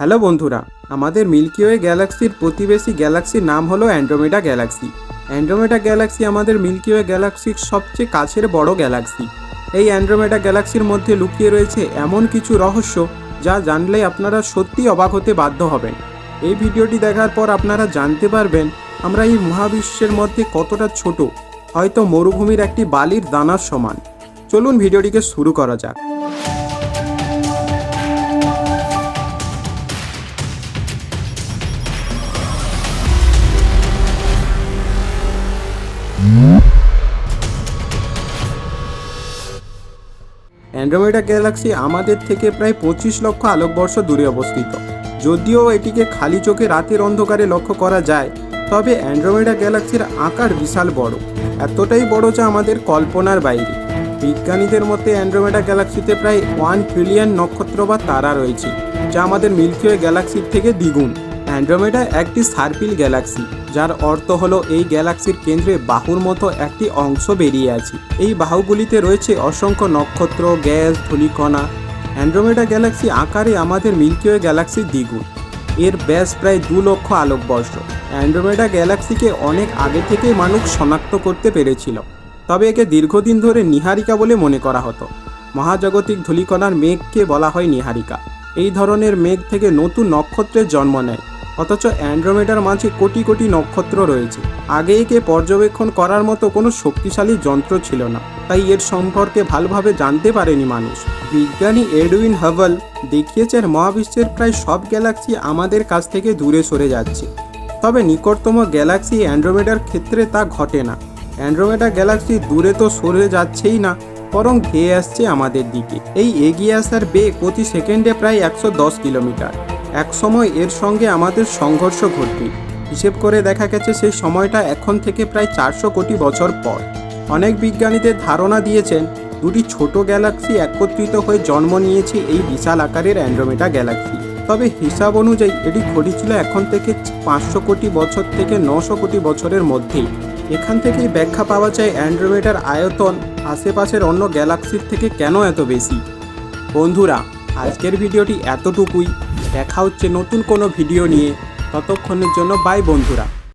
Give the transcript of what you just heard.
Hello বন্ধুরা, আমাদের milky way গ্যালাক্সির প্রতিবেশী গ্যালাক্সির নাম হলো অ্যান্ড্রোমেডা গ্যালাক্সি। অ্যান্ড্রোমেডা গ্যালাক্সি আমাদের মিল্কি ওয়ে গ্যালাক্সির সবচেয়ে কাছের বড় গ্যালাক্সি। এই অ্যান্ড্রোমেডা গ্যালাক্সির মধ্যে লুকিয়ে রয়েছে এমন কিছু রহস্য যা জানলে আপনারা সত্যি অবাক হতে বাধ্য হবেন। এই ভিডিওটি দেখার পর আপনারা জানতে পারবেন, আমরা এই মহাবিশ্বের মধ্যে কতটা ছোট, হয়তো মরুভূমির একটি বালির দানার সমান। চলুন ভিডিওটিকে শুরু করা যাক। অ্যান্ড্রোমেডা গ্যালাক্সি আমাদের থেকে প্রায় পঁচিশ লক্ষ আলোকবর্ষ দূরে অবস্থিত। যদিও এটিকে খালি চোখে রাতের অন্ধকারে লক্ষ্য করা যায়, তবে অ্যান্ড্রোমেডা গ্যালাক্সির আকার বিশাল বড়। এতটাই বড় যা আমাদের কল্পনার বাইরে। বিজ্ঞানীদের মতে অ্যান্ড্রোমেডা গ্যালাক্সিতে প্রায় ওয়ান ট্রিলিয়ন নক্ষত্র বা তারা রয়েছে, যা আমাদের মিল্কি ওয়ে গ্যালাক্সির থেকে দ্বিগুণ। অ্যান্ড্রোমেডা একটি সার্পিল গ্যালাক্সি, যার অর্থ হলো এই গ্যালাক্সির কেন্দ্রে বাহুর মতো একটি অংশ বেরিয়ে আছে। এই বাহুগুলিতে রয়েছে অসংখ্য নক্ষত্র, গ্যাস, ধূলিকণা। অ্যান্ড্রোমেডা গ্যালাক্সি আকারে আমাদের মিল্কি ওয়ে গ্যালাক্সির দ্বিগুণ। এর ব্যাস প্রায় দু লক্ষ আলোকবর্ষ। অ্যান্ড্রোমেডা গ্যালাক্সিকে অনেক আগে থেকেই মানুষ শনাক্ত করতে পেরেছিল। তবে একে দীর্ঘদিন ধরে নিহারিকা বলে মনে করা হতো। মহাজাগতিক ধূলিকণার মেঘকে বলা হয় নিহারিকা। এই ধরনের মেঘ থেকে নতুন নক্ষত্রের জন্ম নেয়। অথচ অ্যান্ড্রোমেডার মাঝে কোটি কোটি নক্ষত্র রয়েছে। আগে একে পর্যবেক্ষণ করার মতো কোনো শক্তিশালী যন্ত্র ছিল না। তাই এর সম্পর্কে ভালোভাবে জানতে পারেনি মানুষ। বিজ্ঞানী এডউইন হাভল দেখিয়েছেন মহাবিশ্বের প্রায় সব গ্যালাক্সি আমাদের কাছ থেকে দূরে সরে যাচ্ছে। তবে নিকটতম গ্যালাক্সি অ্যান্ড্রোমেডার ক্ষেত্রে তা ঘটে না। অ্যান্ড্রোমেডা গ্যালাক্সি দূরে তো সরে যাচ্ছেই না, বরং ধেয়ে আসছে আমাদের দিকে। এই এগিয়ে আসার বেগ প্রতি সেকেন্ডে প্রায় একশো দশ কিলোমিটার। একসময় এর সঙ্গে আমাদের সংঘর্ষ ঘটবে। হিসেব করে দেখা গেছে সেই সময়টা এখন থেকে প্রায় চারশো কোটি বছর পর। অনেক বিজ্ঞানীদের ধারণা দিয়েছেন, দুটি ছোট গ্যালাক্সি একত্রিত হয়ে জন্ম নিয়েছে এই বিশাল আকারের অ্যান্ড্রোমেটা গ্যালাক্সি। তবে হিসাব অনুযায়ী এটি ঘটেছিল এখন থেকে পাঁচশো কোটি বছর থেকে নশো কোটি বছরের মধ্যেই। এখান থেকেই ব্যাখ্যা পাওয়া যায় অ্যান্ড্রোমেডার আয়তন আশেপাশের অন্য গ্যালাক্সির থেকে কেন এত বেশি। বন্ধুরা, আজকের ভিডিওটি এতটুকুই। দেখা হচ্ছে নতুন কোনো ভিডিও নিয়ে। ততক্ষণের জন্য বাই বন্ধুরা।